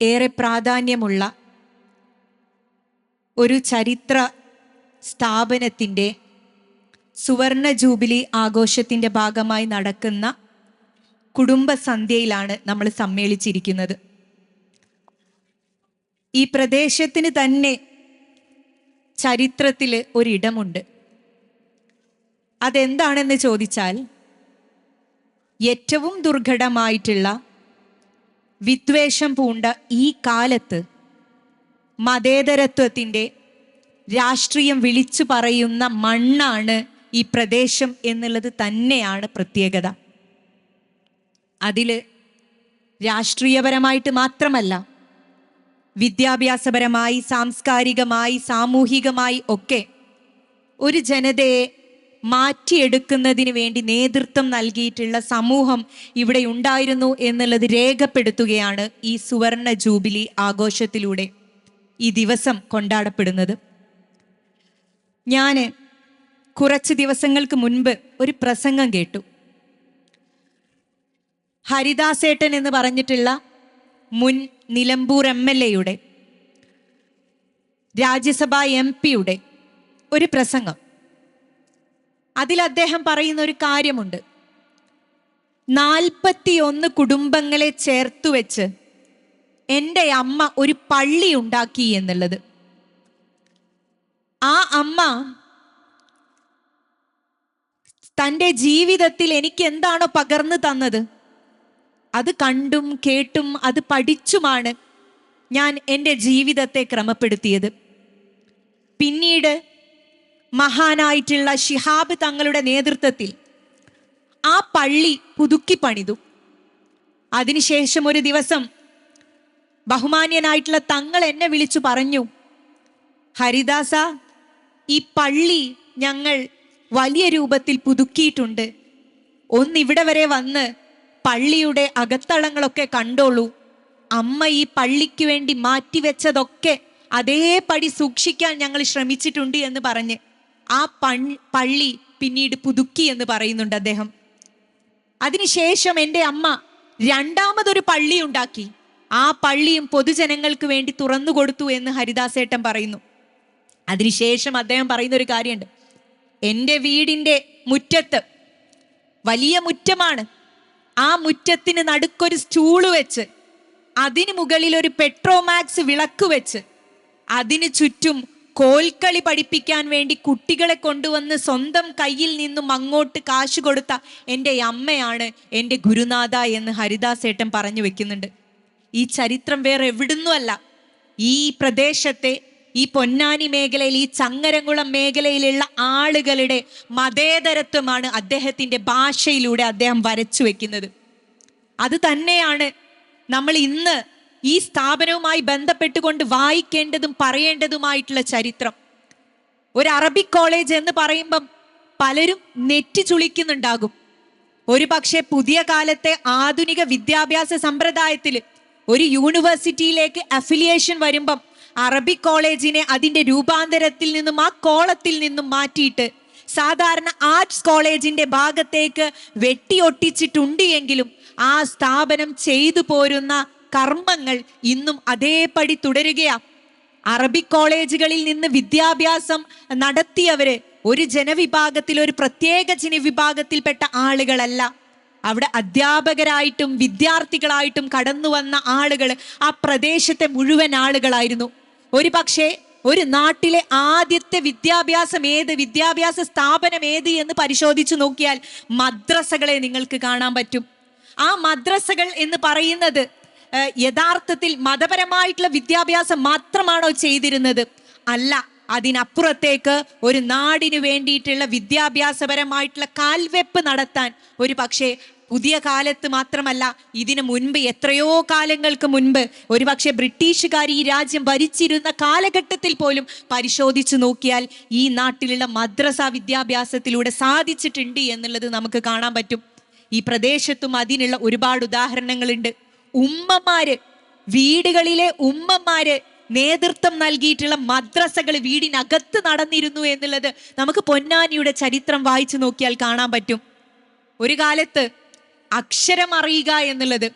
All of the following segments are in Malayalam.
ഏറെ പ്രാധാന്യമുള്ള ഒരു ചരിത്ര സ്ഥാപനത്തിന്റെ സുവർണ ജൂബിലി ആഘോഷത്തിന്റെ ഭാഗമായി നടക്കുന്ന കുടുംബസന്ധ്യയിലാണ് നമ്മൾ സമ്മേളിച്ചിരിക്കുന്നത്. ഈ പ്രദേശത്തിന് തന്നെ ചരിത്രത്തിൽ ഒരിടമുണ്ട്. അതെന്താണെന്ന് ചോദിച്ചാൽ ഏറ്റവും ദുർഘടമായിട്ടുള്ള വിദ്വേഷം പൂണ്ട ഈ കാലത്ത് മതേതരത്വത്തിന്റെ രാഷ്ട്രീയം വിളിച്ചു പറയുന്ന മണ്ണാണ് ഈ പ്രദേശം എന്നുള്ളത് തന്നെയാണ് പ്രത്യേകത. അതിൽ രാഷ്ട്രീയപരമായിട്ട് മാത്രമല്ല വിദ്യാഭ്യാസപരമായി സാംസ്കാരികമായി സാമൂഹികമായി ഒക്കെ ഒരു ജനതയെ മാറ്റിയെടുക്കുന്നതിന് വേണ്ടി നേതൃത്വം നൽകിയിട്ടുള്ള സമൂഹം ഇവിടെ ഉണ്ടായിരുന്നു എന്നുള്ളത് രേഖപ്പെടുത്തുകയാണ് ഈ സുവർണ ജൂബിലി ആഘോഷത്തിലൂടെ ഈ ദിവസം കൊണ്ടാടപ്പെടുന്നത്. ഞാൻ കുറച്ച് ദിവസങ്ങൾക്ക് മുൻപ് ഒരു പ്രസംഗം കേട്ടു. ഹരിദാസേട്ടൻ എന്ന് പറഞ്ഞിട്ടുള്ള മുൻ നിലമ്പൂർ എം എൽ എയുടെ രാജ്യസഭാ എം പിയുടെ ഒരു പ്രസംഗം. അതിൽ അദ്ദേഹം പറയുന്ന ഒരു കാര്യമുണ്ട്. നാൽപ്പത്തിയൊന്ന് കുടുംബങ്ങളെ ചേർത്തു വെച്ച് എന്റെ അമ്മ ഒരു പള്ളി ഉണ്ടാക്കി എന്നുള്ളത്. ആ അമ്മ തന്റെ ജീവിതത്തിൽ എനിക്ക് എന്താണോ പകർന്നു തന്നത്? അത് കണ്ടും കേട്ടും അത് പഠിച്ചുമാണ് ഞാൻ എന്റെ ജീവിതത്തെ ക്രമപ്പെടുത്തിയത്. പിന്നീട് മഹാനായിട്ടുള്ള ഷിഹാബ് തങ്ങളുടെ നേതൃത്വത്തിൽ ആ പള്ളി പുതുക്കി പണിതു. അതിനുശേഷം ഒരു ദിവസം ബഹുമാന്യനായിട്ടുള്ള തങ്ങൾ എന്നെ വിളിച്ചു പറഞ്ഞു ഹരിദാസ ഈ പള്ളി ഞങ്ങൾ വലിയ രൂപത്തിൽ പുതുക്കിയിട്ടുണ്ട്. ഒന്നിവിടെ വരെ വന്ന് പള്ളിയുടെ അകത്തളങ്ങളൊക്കെ കണ്ടോളൂ. അമ്മ ഈ പള്ളിക്ക് വേണ്ടി മാറ്റിവെച്ചതൊക്കെ അതേപടി സൂക്ഷിക്കാൻ ഞങ്ങൾ ശ്രമിച്ചിട്ടുണ്ട് എന്ന് പറഞ്ഞ് ആ പള്ളി പിന്നീട് പുതുക്കി എന്ന് പറയുന്നുണ്ട് അദ്ദേഹം. അതിനുശേഷം എന്റെ അമ്മ രണ്ടാമതൊരു പള്ളി ഉണ്ടാക്കി. ആ പള്ളിയും പൊതുജനങ്ങൾക്ക് വേണ്ടി തുറന്നു കൊടുത്തു എന്ന് ഹരിദാസേട്ടൻ പറയുന്നു. അതിനുശേഷം അദ്ദേഹം പറയുന്ന ഒരു കാര്യമുണ്ട്. എന്റെ വീടിന്റെ മുറ്റത്ത് വലിയ മുറ്റമാണ്. ആ മുറ്റത്തിന് നടുക്കൊരു സ്റ്റൂൾ വെച്ച് അതിന് മുകളിൽ ഒരു പെട്രോമാക്സ് വിളക്ക് വെച്ച് അതിന് ചുറ്റും കോൽക്കളി പഠിപ്പിക്കാൻ വേണ്ടി കുട്ടികളെ കൊണ്ടുവന്ന് സ്വന്തം കയ്യിൽ നിന്നും അങ്ങോട്ട് കാശ് കൊടുത്ത എന്റെ അമ്മയാണ് എന്റെ ഗുരുനാഥ എന്ന് ഹരിദാസേട്ടൻ പറഞ്ഞു വെക്കുന്നുണ്ട്. ഈ ചരിത്രം വേറെ എവിടുന്നുമല്ല. ഈ പ്രദേശത്തെ ഈ പൊന്നാനി മേഖലയിൽ ഈ ചങ്ങരംകുളം മേഖലയിലുള്ള ആളുകളുടെ മതേതരത്വമാണ് അദ്ദേഹത്തിന്റെ ഭാഷയിലൂടെ അദ്ദേഹം വരച്ചു വെക്കുന്നത്. അത് തന്നെയാണ് നമ്മൾ ഇന്ന് ഈ സ്ഥാപനവുമായി ബന്ധപ്പെട്ടുകൊണ്ട് വായിക്കേണ്ടതും പറയേണ്ടതുമായിട്ടുള്ള ചരിത്രം. ഒരു അറബിക് കോളേജ് എന്ന് പറയുമ്പം പലരും നെറ്റി ചുളിക്കുന്നുണ്ടാകും. ഒരു പക്ഷേ പുതിയ കാലത്തെ ആധുനിക വിദ്യാഭ്യാസ സമ്പ്രദായത്തിൽ ഒരു യൂണിവേഴ്സിറ്റിയിലേക്ക് അഫിലിയേഷൻ വരുമ്പം അറബിക് കോളേജിനെ അതിന്റെ രൂപാന്തരത്തിൽ നിന്നും ആ കോളത്തിൽ നിന്നും മാറ്റിയിട്ട് സാധാരണ ആർട്സ് കോളേജിന്റെ ഭാഗത്തേക്ക് വെട്ടിയൊട്ടിച്ചിട്ടുണ്ട് എങ്കിലും ആ സ്ഥാപനം ചെയ്തു പോരുന്ന കർമ്മങ്ങൾ ഇന്നും അതേപടി തുടരുകയാ. അറബി കോളേജുകളിൽ നിന്ന് വിദ്യാഭ്യാസം നടത്തിയവര് ഒരു ജനവിഭാഗത്തിൽ ഒരു പ്രത്യേക ജനവിഭാഗത്തിൽപ്പെട്ട ആളുകളല്ല. അവിടെ അധ്യാപകരായിട്ടും വിദ്യാർത്ഥികളായിട്ടും കടന്നു വന്ന ആളുകൾ ആ പ്രദേശത്തെ മുഴുവൻ ആളുകളായിരുന്നു. ഒരു പക്ഷേ ഒരു നാട്ടിലെ ആദ്യത്തെ വിദ്യാഭ്യാസം ഏത് വിദ്യാഭ്യാസ സ്ഥാപനം ഏത് എന്ന് പരിശോധിച്ചു നോക്കിയാൽ മദ്രസകളെ നിങ്ങൾക്ക് കാണാൻ പറ്റും. ആ മദ്രസകൾ എന്ന് പറയുന്നത് യഥാർത്ഥത്തിൽ മതപരമായിട്ടുള്ള വിദ്യാഭ്യാസം മാത്രമാണോ ചെയ്തിരുന്നത്? അല്ല അതിനപ്പുറത്തേക്ക് ഒരു നാടിന് വേണ്ടിയിട്ടുള്ള വിദ്യാഭ്യാസപരമായിട്ടുള്ള കാൽവെപ്പ് നടത്താൻ ഒരു പക്ഷേ പുതിയ കാലത്ത് മാത്രമല്ല ഇതിനു മുൻപ് എത്രയോ കാലങ്ങൾക്ക് മുൻപ് ഒരുപക്ഷെ ബ്രിട്ടീഷുകാർ ഈ രാജ്യം ഭരിച്ചിരുന്ന കാലഘട്ടത്തിൽ പോലും പരിശോധിച്ചു നോക്കിയാൽ ഈ നാട്ടിലുള്ള മദ്രസ വിദ്യാഭ്യാസത്തിലൂടെ സാധിച്ചിട്ടുണ്ട് എന്നുള്ളത് നമുക്ക് കാണാൻ പറ്റും. ഈ പ്രദേശത്തും അതിനുള്ള ഒരുപാട് ഉദാഹരണങ്ങളുണ്ട്. ഉമ്മമാര് വീടുകളിലെ ഉമ്മമാര് നേതൃത്വം നൽകിയിട്ടുള്ള മദ്രസകൾ വീടിനകത്ത് നടന്നിരുന്നു എന്നുള്ളത് നമുക്ക് പൊന്നാനിയുടെ ചരിത്രം വായിച്ചു നോക്കിയാൽ കാണാൻ പറ്റും. ഒരു കാലത്ത് അക്ഷരം അറിയുക എന്നുള്ളത്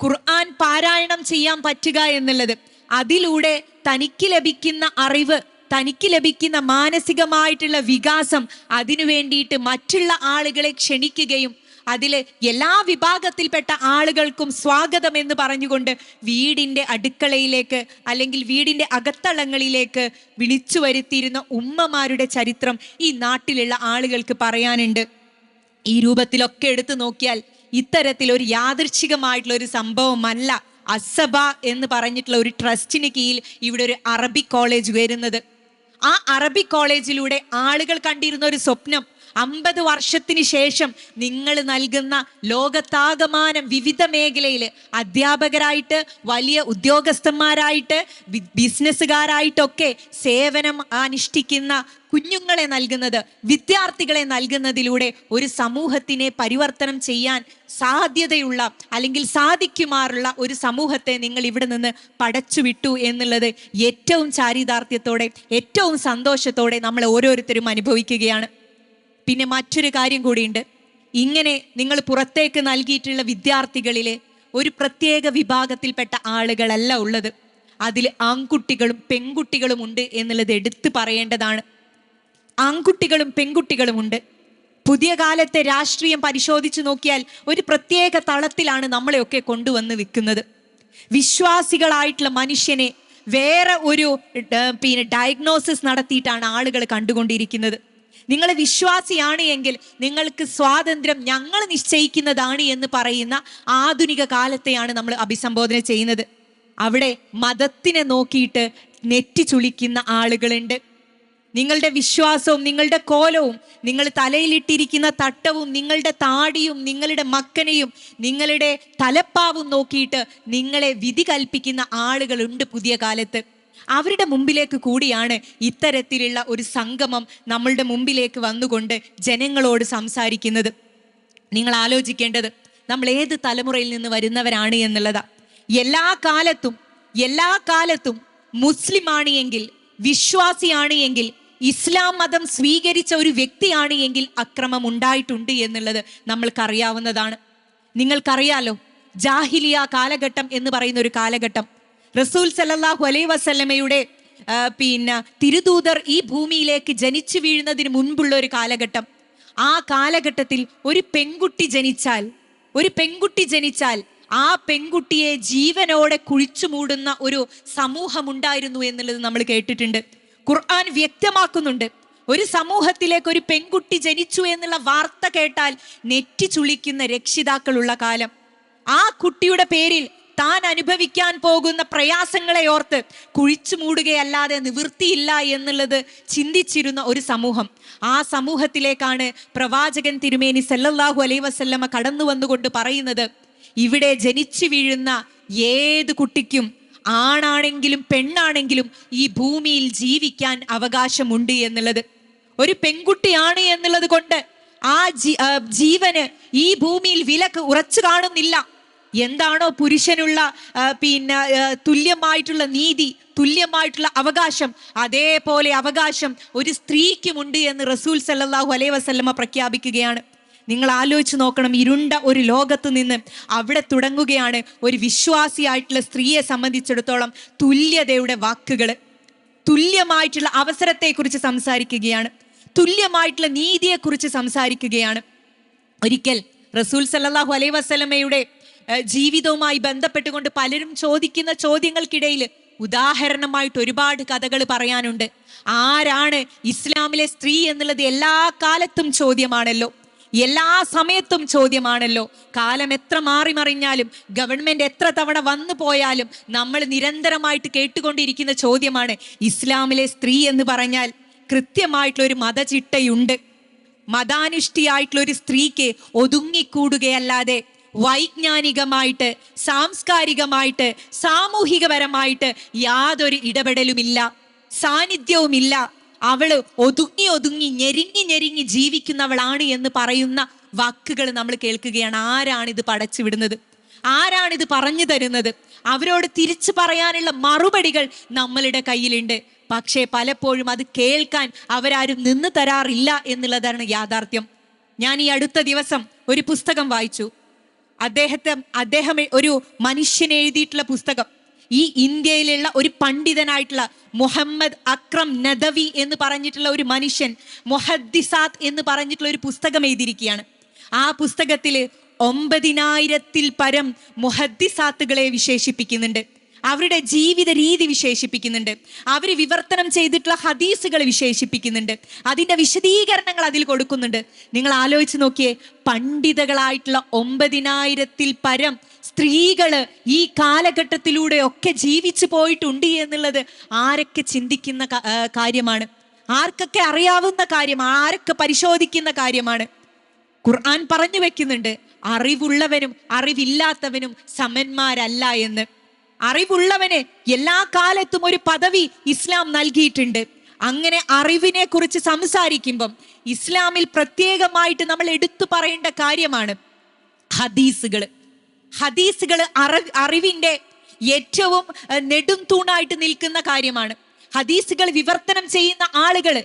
ഖുർആൻ പാരായണം ചെയ്യാൻ പറ്റുക എന്നുള്ളത് അതിലൂടെ തനിക്ക് ലഭിക്കുന്ന അറിവ് തനിക്ക് ലഭിക്കുന്ന മാനസികമായിട്ടുള്ള വികാസം അതിനു വേണ്ടിയിട്ട് മറ്റുള്ള ആളുകളെ ക്ഷണിക്കുകയും അതിൽ എല്ലാ വിഭാഗത്തിൽപ്പെട്ട ആളുകൾക്കും സ്വാഗതം എന്ന് പറഞ്ഞുകൊണ്ട് വീടിന്റെ അടുക്കളയിലേക്ക് അല്ലെങ്കിൽ വീടിന്റെ അകത്തളങ്ങളിലേക്ക് വിളിച്ചു വരുത്തിയിരുന്ന ഉമ്മമാരുടെ ചരിത്രം ഈ നാട്ടിലുള്ള ആളുകൾക്ക് പറയാനുണ്ട്. ഈ രൂപത്തിലൊക്കെ എടുത്തു നോക്കിയാൽ ഇത്തരത്തിൽ ഒരു യാദൃച്ഛികമായിട്ടുള്ള ഒരു സംഭവമല്ല അസബ എന്ന് പറഞ്ഞിട്ടുള്ള ഒരു ട്രസ്റ്റിന് കീഴിൽ ഇവിടെ ഒരു അറബി കോളേജ് വരുന്നത്. ആ അറബി കോളേജിലൂടെ ആളുകൾ കണ്ടിരുന്ന ഒരു സ്വപ്നം അമ്പത് വർഷത്തിന് ശേഷം നിങ്ങൾ നൽകുന്ന ലോകത്താകമാനം വിവിധ മേഖലയിൽ അധ്യാപകരായിട്ട് വലിയ ഉദ്യോഗസ്ഥന്മാരായിട്ട് ബിസിനസ്സുകാരായിട്ടൊക്കെ സേവനം അനുഷ്ഠിക്കുന്ന കുഞ്ഞുങ്ങളെ നൽകുന്നത് വിദ്യാർത്ഥികളെ നൽകുന്നതിലൂടെ ഒരു സമൂഹത്തിനെ പരിവർത്തനം ചെയ്യാൻ സാധ്യതയുള്ള അല്ലെങ്കിൽ സാധിക്കുമാറുള്ള ഒരു സമൂഹത്തെ നിങ്ങൾ ഇവിടെ നിന്ന് പടച്ചുവിട്ടു എന്നുള്ളത് ഏറ്റവും ചാരിതാർത്ഥ്യത്തോടെ ഏറ്റവും സന്തോഷത്തോടെ നമ്മൾ ഓരോരുത്തരും അനുഭവിക്കുകയാണ്. പിന്നെ മറ്റൊരു കാര്യം കൂടിയുണ്ട്. ഇങ്ങനെ നിങ്ങൾ പുറത്തേക്ക് നൽകിയിട്ടുള്ള വിദ്യാർത്ഥികളിലെ ഒരു പ്രത്യേക വിഭാഗത്തിൽപ്പെട്ട ആളുകളല്ല ഉള്ളത്. അതിൽ ആൺകുട്ടികളും പെൺകുട്ടികളും ഉണ്ട് എന്നുള്ളത് എടുത്തു പറയേണ്ടതാണ്. ആൺകുട്ടികളും പെൺകുട്ടികളുമുണ്ട് പുതിയ കാലത്തെ രാഷ്ട്രീയം പരിശോധിച്ചു നോക്കിയാൽ ഒരു പ്രത്യേക തളത്തിലാണ് നമ്മളെയൊക്കെ കൊണ്ടുവന്ന് വിൽക്കുന്നത് വിശ്വാസികളായിട്ടുള്ള മനുഷ്യനെ വേറെ ഒരു പിന്നെ ഡയഗ്നോസിസ് നടത്തിയിട്ടാണ് ആളുകൾ കണ്ടുകൊണ്ടിരിക്കുന്നത്. നിങ്ങൾ വിശ്വാസിയാണ് എങ്കിൽ നിങ്ങൾക്ക് സ്വാതന്ത്ര്യം ഞങ്ങൾ നിശ്ചയിക്കുന്നതാണ് എന്ന് പറയുന്ന ആധുനിക കാലത്തെയാണ് നമ്മൾ അഭിസംബോധന ചെയ്യുന്നത്. അവിടെ മതത്തിനെ നോക്കിയിട്ട് നെറ്റി ചുളിക്കുന്ന ആളുകളുണ്ട്. നിങ്ങളുടെ വിശ്വാസവും നിങ്ങളുടെ കോലവും നിങ്ങൾ തലയിലിട്ടിരിക്കുന്ന തട്ടവും നിങ്ങളുടെ താടിയും നിങ്ങളുടെ മക്കനെയും നിങ്ങളുടെ തലപ്പാവും നോക്കിയിട്ട് നിങ്ങളെ വിധി കൽപ്പിക്കുന്ന ആളുകളുണ്ട് പുതിയ കാലത്ത്. അവരുടെ മുമ്പിലേക്ക് കൂടിയാണ് ഇത്തരത്തിലുള്ള ഒരു സംഗമം നമ്മളുടെ മുമ്പിലേക്ക് വന്നുകൊണ്ട് ജനങ്ങളോട് സംസാരിക്കുന്നത്. നിങ്ങൾ ആലോചിക്കേണ്ടത് നമ്മൾ ഏത് തലമുറയിൽ നിന്ന് വരുന്നവരാണ് എന്നുള്ളതാ. എല്ലാ കാലത്തും എല്ലാ കാലത്തും മുസ്ലിമാണ് എങ്കിൽ വിശ്വാസിയാണ് എങ്കിൽ ഇസ്ലാം മതം സ്വീകരിച്ച ഒരു വ്യക്തിയാണ് എങ്കിൽ അക്രമം ഉണ്ടായിട്ടുണ്ട് എന്നുള്ളത് നമ്മൾക്കറിയാവുന്നതാണ്. നിങ്ങൾക്കറിയാലോ ജാഹിലിയ കാലഘട്ടം എന്ന് പറയുന്ന ഒരു കാലഘട്ടം. റസൂൽ സല്ലല്ലാഹു അലൈ വസല്ലമയുടെ പിന്നെ തിരുദൂതർ ഈ ഭൂമിയിലേക്ക് ജനിച്ചു വീഴുന്നതിന് മുൻപുള്ള ഒരു കാലഘട്ടം. ആ കാലഘട്ടത്തിൽ ഒരു പെൺകുട്ടി ജനിച്ചാൽ ഒരു പെൺകുട്ടി ജനിച്ചാൽ ആ പെൺകുട്ടിയെ ജീവനോടെ കുഴിച്ചു മൂടുന്ന ഒരു സമൂഹമുണ്ടായിരുന്നു എന്നുള്ളത് നമ്മൾ കേട്ടിട്ടുണ്ട്. ഖുർആൻ വ്യക്തമാക്കുന്നുണ്ട്. ഒരു സമൂഹത്തിലേക്ക് ഒരു പെൺകുട്ടി ജനിച്ചു എന്നുള്ള വാർത്ത കേട്ടാൽ നെറ്റി ചുളിക്കുന്ന രക്ഷിതാക്കളുള്ള കാലം. ആ കുട്ടിയുടെ പേരിൽ താൻ അനുഭവിക്കാൻ പോകുന്ന പ്രയാസങ്ങളെ ഓർത്ത് കുഴിച്ചു മൂടുകയല്ലാതെ നിവൃത്തിയില്ല എന്നുള്ളത് ചിന്തിച്ചിരുന്ന ഒരു സമൂഹം. ആ സമൂഹത്തിലേക്കാണ് പ്രവാചകൻ തിരുമേനി സല്ലല്ലാഹു അലൈ വസല്ലമ കടന്നു വന്നുകൊണ്ട് പറയുന്നത്. ഇവിടെ ജനിച്ചു വീഴുന്ന ഏത് കുട്ടിക്കും ആണാണെങ്കിലും പെണ്ണാണെങ്കിലും ഈ ഭൂമിയിൽ ജീവിക്കാൻ അവകാശമുണ്ട് എന്നുള്ളത്. ഒരു പെൺകുട്ടിയാണ് എന്നുള്ളത് കൊണ്ട് ആ ജീവന് ഈ ഭൂമിയിൽ വിലക്ക് ഉറച്ചു കാണുന്നില്ല. എന്താണോ പുരുഷനുള്ള പിന്നെ തുല്യമായിട്ടുള്ള നീതി തുല്യമായിട്ടുള്ള അവകാശം അതേപോലെ അവകാശം ഒരു സ്ത്രീക്കുമുണ്ട് എന്ന് റസൂൽ സല്ലാഹു അലൈ വസല്ലമ പ്രഖ്യാപിക്കുകയാണ്. നിങ്ങൾ ആലോചിച്ച് നോക്കണം ഇരുണ്ട ഒരു ലോകത്ത് നിന്ന് അവിടെ തുടങ്ങുകയാണ് ഒരു വിശ്വാസിയായിട്ടുള്ള സ്ത്രീയെ സംബന്ധിച്ചിടത്തോളം തുല്യതയുടെ വാക്കുകൾ തുല്യമായിട്ടുള്ള അവസരത്തെക്കുറിച്ച് സംസാരിക്കുകയാണ്. തുല്യമായിട്ടുള്ള നീതിയെക്കുറിച്ച് സംസാരിക്കുകയാണ്. ഒരിക്കൽ റസൂൽ സല്ലാഹു അലൈ വസല്ലമയുടെ ഏഹ്, ജീവിതവുമായി ബന്ധപ്പെട്ടുകൊണ്ട് പലരും ചോദിക്കുന്ന ചോദ്യങ്ങൾക്കിടയിൽ ഉദാഹരണമായിട്ട് ഒരുപാട് കഥകൾ പറയാനുണ്ട്. ആരാണ് ഇസ്ലാമിലെ സ്ത്രീ എന്നുള്ളത് എല്ലാ കാലത്തും ചോദ്യമാണല്ലോ. എല്ലാ സമയത്തും ചോദ്യമാണല്ലോ. കാലം എത്ര മാറി മറിഞ്ഞാലും ഗവൺമെന്റ് എത്ര തവണ വന്നു പോയാലും നമ്മൾ നിരന്തരമായിട്ട് കേട്ടുകൊണ്ടിരിക്കുന്ന ചോദ്യമാണ് ഇസ്ലാമിലെ സ്ത്രീ എന്ന് പറഞ്ഞാൽ കൃത്യമായിട്ടുള്ള ഒരു മതചിട്ടയുണ്ട്. മതാനുഷ്ഠിയായിട്ടുള്ള ഒരു സ്ത്രീക്ക് ഒതുങ്ങിക്കൂടുകയല്ലാതെ വൈജ്ഞാനികമായിട്ട് സാംസ്കാരികമായിട്ട് സാമൂഹികപരമായിട്ട് യാതൊരു ഇടപെടലുമില്ല സാന്നിധ്യവുമില്ല. അവൾ ഒതുങ്ങി ഒതുങ്ങി ഞെരിങ്ങി ഞെരിങ്ങി ജീവിക്കുന്നവളാണ് എന്ന് പറയുന്ന വാക്കുകൾ നമ്മൾ കേൾക്കുകയാണ്. ആരാണിത് ഇത് പടച്ചു വിടുന്നത്? ആരാണ് ഇത് പറഞ്ഞു തരുന്നത്? അവരോട് തിരിച്ചു പറയാനുള്ള മറുപടികൾ നമ്മളുടെ കയ്യിലുണ്ട്. പക്ഷേ പലപ്പോഴും അത് കേൾക്കാൻ അവരാരും നിന്ന് തരാറില്ല എന്നുള്ളതാണ് യാഥാർത്ഥ്യം. ഞാൻ ഈ അടുത്ത ദിവസം ഒരു പുസ്തകം വായിച്ചു. അദ്ദേഹത്തെ അദ്ദേഹം ഒരു മനുഷ്യൻ എഴുതിയിട്ടുള്ള പുസ്തകം. ഈ ഇന്ത്യയിലുള്ള ഒരു പണ്ഡിതനായിട്ടുള്ള മുഹമ്മദ് അക്രം നദവി എന്ന് പറഞ്ഞിട്ടുള്ള ഒരു മനുഷ്യൻ മൊഹദ്ദിസാത്ത് എന്ന് പറഞ്ഞിട്ടുള്ള ഒരു പുസ്തകം എഴുതിയിരിക്കുകയാണ്. ആ പുസ്തകത്തിൽ ഒമ്പതിനായിരത്തിൽ പരം മുഹദ്ദിസാത്തുകളെ വിശേഷിപ്പിക്കുന്നുണ്ട്. അവരുടെ ജീവിത രീതി വിശേഷിപ്പിക്കുന്നുണ്ട്. അവർ വിവർത്തനം ചെയ്തിട്ടുള്ള ഹദീസുകൾ വിശേഷിപ്പിക്കുന്നുണ്ട്. അതിന്റെ വിശദീകരണങ്ങൾ അതിൽ കൊടുക്കുന്നുണ്ട്. നിങ്ങൾ ആലോചിച്ച് നോക്കിയേ പണ്ഡിതകളായിട്ടുള്ള ഒമ്പതിനായിരത്തിൽ പരം സ്ത്രീകൾ ഈ കാലഘട്ടത്തിലൂടെ ഒക്കെ ജീവിച്ചു പോയിട്ടുണ്ട് എന്നുള്ളത് ആരൊക്കെ ചിന്തിക്കുന്ന കാര്യമാണ്? ആർക്കൊക്കെ അറിയാവുന്ന കാര്യം ആരൊക്കെ പരിശോധിക്കുന്ന കാര്യമാണ്? ഖുർആൻ പറഞ്ഞു വെക്കുന്നുണ്ട് അറിവുള്ളവനും അറിവില്ലാത്തവനും സമന്മാരല്ല എന്ന്. അറിവുള്ളവന് എല്ലാ കാലത്തും ഒരു പദവി ഇസ്ലാം നൽകിയിട്ടുണ്ട്. അങ്ങനെ അറിവിനെ കുറിച്ച് സംസാരിക്കുമ്പം ഇസ്ലാമിൽ പ്രത്യേകമായിട്ട് നമ്മൾ എടുത്തു പറയേണ്ട കാര്യമാണ് ഹദീസുകൾ ഹദീസുകൾ അറി അറിവിന്റെ ഏറ്റവും നെടും തൂണായിട്ട് നിൽക്കുന്ന കാര്യമാണ്. ഹദീസുകൾ വിവർത്തനം ചെയ്യുന്ന ആളുകൾ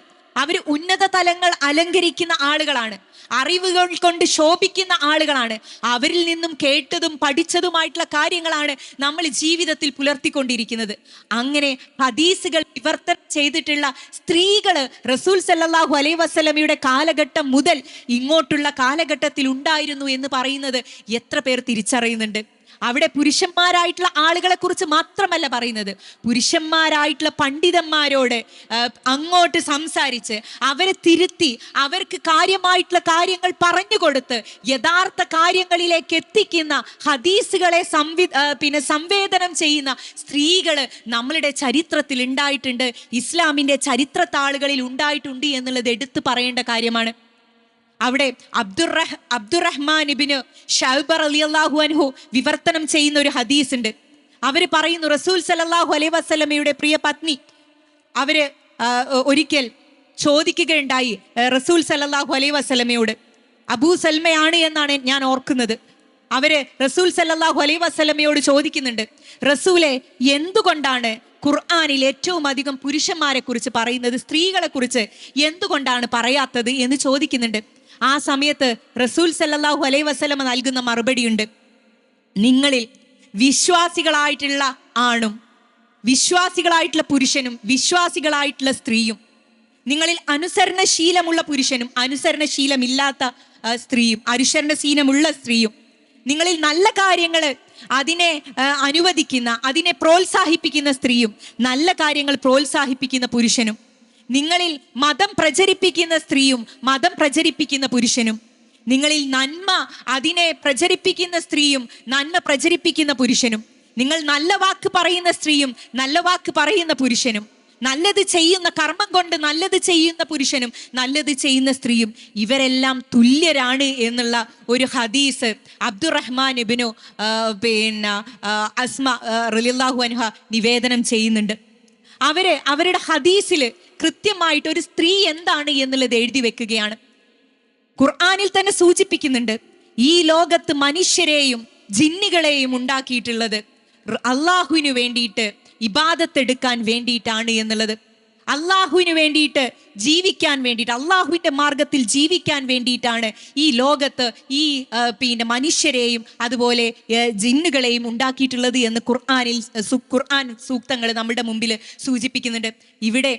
അവർ ഉന്നത തലങ്ങൾ അലങ്കരിക്കുന്ന ആളുകളാണ്. അറിവുകൾ കൊണ്ട് ശോഭിക്കുന്ന ആളുകളാണ്. അവരിൽ നിന്നും കേട്ടതും പഠിച്ചതുമായിട്ടുള്ള കാര്യങ്ങളാണ് നമ്മൾ ജീവിതത്തിൽ പുലർത്തിക്കൊണ്ടിരിക്കുന്നത്. അങ്ങനെ ഹദീസുകൾ വിവർത്തനം ചെയ്തിട്ടുള്ള സ്ത്രീകൾ റസൂൽ സല്ലാഹു അലൈ വസ്ലമിയുടെ കാലഘട്ടം മുതൽ ഇങ്ങോട്ടുള്ള കാലഘട്ടത്തിൽ ഉണ്ടായിരുന്നു എന്ന് പറയുന്നത് എത്ര പേർ തിരിച്ചറിയുന്നുണ്ട്? അവിടെ പുരുഷന്മാരായിട്ടുള്ള ആളുകളെ കുറിച്ച് മാത്രമല്ല പറയുന്നത്. പുരുഷന്മാരായിട്ടുള്ള പണ്ഡിതന്മാരോട് അങ്ങോട്ട് സംസാരിച്ച് അവരെ തിരുത്തി അവർക്ക് കാര്യമായിട്ടുള്ള കാര്യങ്ങൾ പറഞ്ഞു കൊടുത്ത് യഥാർത്ഥ കാര്യങ്ങളിലേക്ക് എത്തിക്കുന്ന ഹദീസുകളെ സംവി പിന്നെ സംവേദനം ചെയ്യുന്ന സ്ത്രീകൾ നമ്മളുടെ ചരിത്രത്തിൽ ഉണ്ടായിട്ടുണ്ട്. ഇസ്ലാമിന്റെ ചരിത്രത്താളുകളിൽ ഉണ്ടായിട്ടുണ്ട് എന്നുള്ളത് എടുത്തു പറയേണ്ട കാര്യമാണ്. അവിടെ അബ്ദുറഹ് അബ്ദുറഹ്മാൻ ഇബിന് ഷൗബർ അലി അള്ളാഹു അൻഹു വിവർത്തനം ചെയ്യുന്ന ഒരു ഹദീസ് ഉണ്ട് അവർ പറയുന്നു റസൂൽ സലല്ലാഹു അലൈ വസ്ലമയുടെ പ്രിയ പത്നി അവർ ഒരിക്കൽ ചോദിക്കുകയുണ്ടായി റസൂൽ സലല്ലാഹു അലൈ വസ്ലമയോട് അബൂ സൽമയാണ് എന്നാണ് ഞാൻ ഓർക്കുന്നത്. അവർ റസൂൽ സല്ലല്ലാഹു അലൈ വസല്ലമയോട് ചോദിക്കുന്നുണ്ട്. റസൂലെ എന്തുകൊണ്ടാണ് ഖുർആാനിൽ ഏറ്റവും അധികം പുരുഷന്മാരെ കുറിച്ച് പറയുന്നത് സ്ത്രീകളെ കുറിച്ച് എന്തുകൊണ്ടാണ് പറയാത്തത്? എന്ന് ചോദിക്കുന്നുണ്ട്. ആ സമയത്ത് റസൂൽ സല്ലാഹു അലൈ വസ്ലമ നൽകുന്ന മറുപടിയുണ്ട്. നിങ്ങളിൽ വിശ്വാസികളായിട്ടുള്ള ആണും വിശ്വാസികളായിട്ടുള്ള പുരുഷനും വിശ്വാസികളായിട്ടുള്ള സ്ത്രീയും നിങ്ങളിൽ അനുസരണശീലമുള്ള പുരുഷനും അനുസരണശീലമില്ലാത്ത സ്ത്രീയും അനുസരണശീലമുള്ള സ്ത്രീയും നിങ്ങളിൽ നല്ല കാര്യങ്ങൾ അതിനെ അനുവദിക്കുന്ന അതിനെ പ്രോത്സാഹിപ്പിക്കുന്ന സ്ത്രീയും നല്ല കാര്യങ്ങൾ പ്രോത്സാഹിപ്പിക്കുന്ന പുരുഷനും നിങ്ങളിൽ മതം പ്രചരിപ്പിക്കുന്ന സ്ത്രീയും മതം പ്രചരിപ്പിക്കുന്ന പുരുഷനും. നിങ്ങളിൽ നന്മ അതിനെ പ്രചരിപ്പിക്കുന്ന സ്ത്രീയും നന്മ പ്രചരിപ്പിക്കുന്ന പുരുഷനും. നിങ്ങൾ നല്ല വാക്ക് പറയുന്ന സ്ത്രീയും നല്ല വാക്ക് പറയുന്ന പുരുഷനും. നല്ലത് ചെയ്യുന്ന കർമ്മം കൊണ്ട് നല്ലത് ചെയ്യുന്ന പുരുഷനും നല്ലത് ചെയ്യുന്ന സ്ത്രീയും ഇവരെല്ലാം തുല്യരാണ് എന്നുള്ള ഒരു ഹദീസ് അബ്ദുറഹ്മാൻ ഇബിനു പിന്നെ അസ്മ റലില്ലാഹു അൻഹ നിവേദനം ചെയ്യുന്നുണ്ട്. അവരെ അവരുടെ ഹദീസിൽ കൃത്യമായിട്ട് ഒരു സ്ത്രീ എന്താണ് എന്നുള്ളത് എഴുതി വെക്കുകയാണ്. ഖുർആാനിൽ തന്നെ സൂചിപ്പിക്കുന്നുണ്ട് ഈ ലോകത്ത് മനുഷ്യരെയും ജിന്നുകളെയും ഉണ്ടാക്കിയിട്ടുള്ളത് അള്ളാഹുവിന് വേണ്ടിയിട്ട് ഇബാദത്തെടുക്കാൻ വേണ്ടിയിട്ടാണ് എന്നുള്ളത്. അള്ളാഹുവിന് വേണ്ടിയിട്ട് ജീവിക്കാൻ വേണ്ടിയിട്ട് അള്ളാഹുവിന്റെ മാർഗത്തിൽ ജീവിക്കാൻ വേണ്ടിയിട്ടാണ് ഈ ലോകത്ത് ഈ പിന്നെ മനുഷ്യരെയും അതുപോലെ ജിന്നുകളെയും ഉണ്ടാക്കിയിട്ടുള്ളത് എന്ന് ഖുർആാനിൽ ഖുർആൻ സൂക്തങ്ങൾ നമ്മുടെ മുമ്പിൽ സൂചിപ്പിക്കുന്നുണ്ട്. ഇവിടെ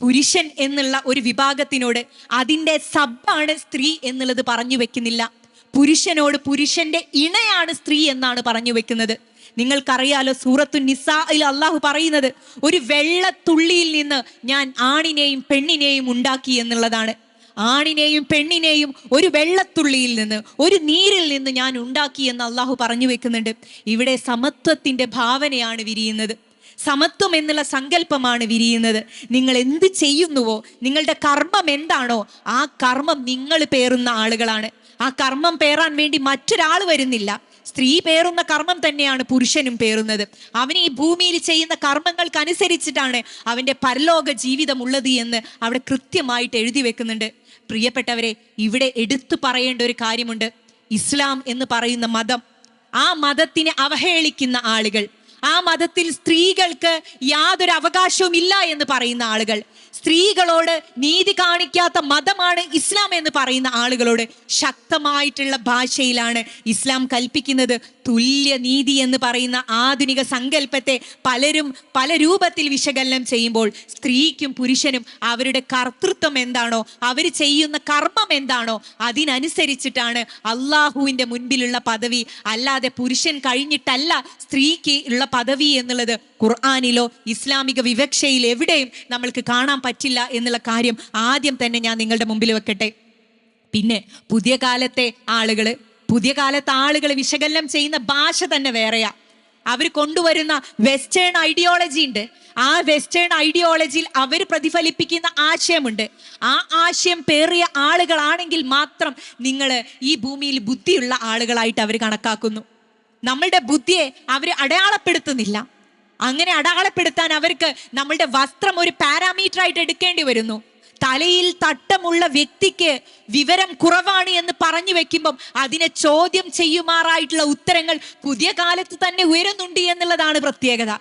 പുരുഷൻ എന്നുള്ള ഒരു വിഭാഗത്തിനോട് അതിന്റെ സബാണ് സ്ത്രീ എന്നുള്ളത് പറഞ്ഞു വെക്കുന്നില്ല. പുരുഷനോട് പുരുഷന്റെ ഇണയാണ് സ്ത്രീ എന്നാണ് പറഞ്ഞു വെക്കുന്നത്. നിങ്ങൾക്കറിയാലോ സൂറത്തു നിസായിൽ അള്ളാഹു പറയുന്നത് ഒരു വെള്ളത്തുള്ളിയിൽ നിന്ന് ഞാൻ ആണിനെയും പെണ്ണിനെയും ഉണ്ടാക്കി എന്നുള്ളതാണ്. ആണിനെയും പെണ്ണിനെയും ഒരു വെള്ളത്തുള്ളിയിൽ നിന്ന് ഒരു നീരിൽ നിന്ന് ഞാൻ ഉണ്ടാക്കി എന്ന് അള്ളാഹു പറഞ്ഞു വെക്കുന്നുണ്ട്. ഇവിടെ സമത്വത്തിന്റെ ഭാവനയാണ് വിരിയുന്നത്. സമത്വം എന്നുള്ള സങ്കല്പമാണ് വിരിയുന്നത്. നിങ്ങൾ എന്ത് ചെയ്യുന്നുവോ നിങ്ങളുടെ കർമ്മം എന്താണോ ആ കർമ്മം നിങ്ങൾ പേറുന്ന ആളുകളാണ്. ആ കർമ്മം പേറാൻ വേണ്ടി മറ്റൊരാൾ വരുന്നില്ല. സ്ത്രീ പേറുന്ന കർമ്മം തന്നെയാണ് പുരുഷനും പേറുന്നത്. അവൻ ഈ ഭൂമിയിൽ ചെയ്യുന്ന കർമ്മങ്ങൾക്കനുസരിച്ചിട്ടാണ് അവന്റെ പരലോക ജീവിതം ഉള്ളത് എന്ന് അവിടെ കൃത്യമായിട്ട് എഴുതി വെക്കുന്നുണ്ട്. പ്രിയപ്പെട്ടവരെ ഇവിടെ എടുത്തു പറയേണ്ട ഒരു കാര്യമുണ്ട്. ഇസ്ലാം എന്ന് പറയുന്ന മതം ആ മതത്തിനെ അവഹേളിക്കുന്ന ആളുകൾ. ആ മതത്തിൽ സ്ത്രീകൾക്ക് യാതൊരു അവകാശവും ഇല്ല എന്ന് പറയുന്ന ആളുകൾ. സ്ത്രീകളോട് നീതി കാണിക്കാത്ത മതമാണ് ഇസ്ലാം എന്ന് പറയുന്ന ആളുകളോട് ശക്തമായിട്ടുള്ള ഭാഷയിലാണ് ഇസ്ലാം കൽപ്പിക്കുന്നത്. തുല്യ നീതി എന്ന് പറയുന്ന ആധുനിക സങ്കല്പത്തെ പലരും പല രൂപത്തിൽ വിശകലനം ചെയ്യുമ്പോൾ സ്ത്രീക്കും പുരുഷനും അവരുടെ കർത്തൃത്വം എന്താണോ അവർ ചെയ്യുന്ന കർമ്മം എന്താണോ അതിനനുസരിച്ചിട്ടാണ് അള്ളാഹുവിന്റെ മുൻപിലുള്ള പദവി. അല്ലാതെ പുരുഷൻ കഴിഞ്ഞിട്ടല്ല സ്ത്രീക്ക് ഉള്ള പദവി എന്നുള്ളത്. ഖുർആാനിലോ ഇസ്ലാമിക വിവക്ഷയിൽ എവിടെയും നമ്മൾക്ക് കാണാൻ പറ്റില്ല എന്നുള്ള കാര്യം ആദ്യം തന്നെ ഞാൻ നിങ്ങളുടെ മുമ്പിൽ വെക്കട്ടെ. പിന്നെ പുതിയ കാലത്തെ ആളുകൾ പുതിയ കാലത്ത് ആളുകൾ വിശകലനം ചെയ്യുന്ന ഭാഷ തന്നെ വേറെയാ. അവർ കൊണ്ടുവരുന്ന വെസ്റ്റേൺ ഐഡിയോളജി ഉണ്ട്. ആ വെസ്റ്റേൺ ഐഡിയോളജിയിൽ അവർ പ്രതിഫലിപ്പിക്കുന്ന ആശയമുണ്ട്. ആ ആശയം പേറിയ ആളുകളാണെങ്കിൽ മാത്രം നിങ്ങൾ ഈ ഭൂമിയിൽ ബുദ്ധിയുള്ള ആളുകളായിട്ട് അവർ കണക്കാക്കുന്നു. നമ്മളുടെ ബുദ്ധിയെ അവർ അടയാളപ്പെടുത്തുന്നില്ല. അങ്ങനെ അടയാളപ്പെടുത്താൻ അവർക്ക് നമ്മളുടെ വസ്ത്രം ഒരു പാരാമീറ്റർ ആയിട്ട് എടുക്കേണ്ടി വരുന്നു. തലയിൽ തട്ടമുള്ള വ്യക്തിക്ക് വിവരം കുറവാണ് എന്ന് പറഞ്ഞു വെക്കുമ്പം അതിനെ ചോദ്യം ചെയ്യുമാറായിട്ടുള്ള ഉത്തരങ്ങൾ പുതിയ കാലത്ത് തന്നെ ഉയരുന്നുണ്ട് എന്നുള്ളതാണ് പ്രത്യേകത.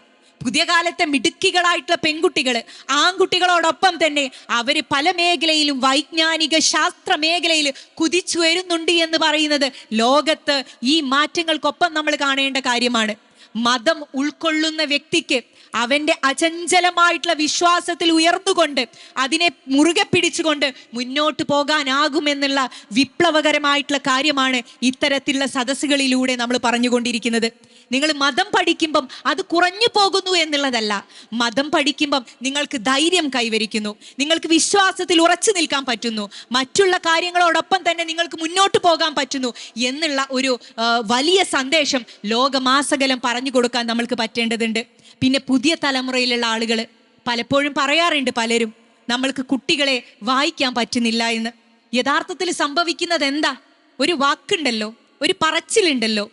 പുതിയ കാലത്തെ മിടുക്കികളായിട്ടുള്ള പെൺകുട്ടികൾ ആൺകുട്ടികളോടൊപ്പം തന്നെ അവർ പല മേഖലയിലും വൈജ്ഞാനിക ശാസ്ത്ര മേഖലയിൽ കുതിച്ചുയരുന്നുണ്ട് എന്ന് പറയുന്നത് ലോകത്ത് ഈ മാറ്റങ്ങൾക്കൊപ്പം നമ്മൾ കാണേണ്ട കാര്യമാണ്. മതം ഉൾക്കൊള്ളുന്ന വ്യക്തിക്ക് അവന്റെ അചഞ്ചലമായിട്ടുള്ള വിശ്വാസത്തിൽ ഉയർന്നുകൊണ്ട് അതിനെ മുറുകെ പിടിച്ചുകൊണ്ട് മുന്നോട്ട് പോകാനാകുമെന്നുള്ള വിപ്ലവകരമായിട്ടുള്ള കാര്യമാണ് ഇത്തരത്തിലുള്ള സദസ്സുകളിലൂടെ നമ്മൾ പറഞ്ഞുകൊണ്ടിരിക്കുന്നത്. നിങ്ങൾ മതം പഠിക്കുമ്പം അത് കുറഞ്ഞു പോകുന്നു എന്നുള്ളതല്ല. മതം പഠിക്കുമ്പം നിങ്ങൾക്ക് ധൈര്യം കൈവരിക്കുന്നു. നിങ്ങൾക്ക് വിശ്വാസത്തിൽ ഉറച്ചു നിൽക്കാൻ പറ്റുന്നു. മറ്റുള്ള കാര്യങ്ങളോടൊപ്പം തന്നെ നിങ്ങൾക്ക് മുന്നോട്ട് പോകാൻ പറ്റുന്നു എന്നുള്ള ഒരു വലിയ സന്ദേശം ലോകമാസകലം പറഞ്ഞു കൊടുക്കാൻ നമ്മൾക്ക് പറ്റേണ്ടതുണ്ട്. പിന്നെ പുതിയ തലമുറയിലുള്ള ആളുകൾ പലപ്പോഴും പറയാറുണ്ട് പലരും നമ്മൾക്ക് കുട്ടികളെ വായിക്കാൻ പറ്റുന്നില്ല എന്ന്. യഥാർത്ഥത്തിൽ സംഭവിക്കുന്നത് എന്താ ഒരു വാക്കുണ്ടല്ലോ ഒരു പറച്ചിലുണ്ടല്ലോ.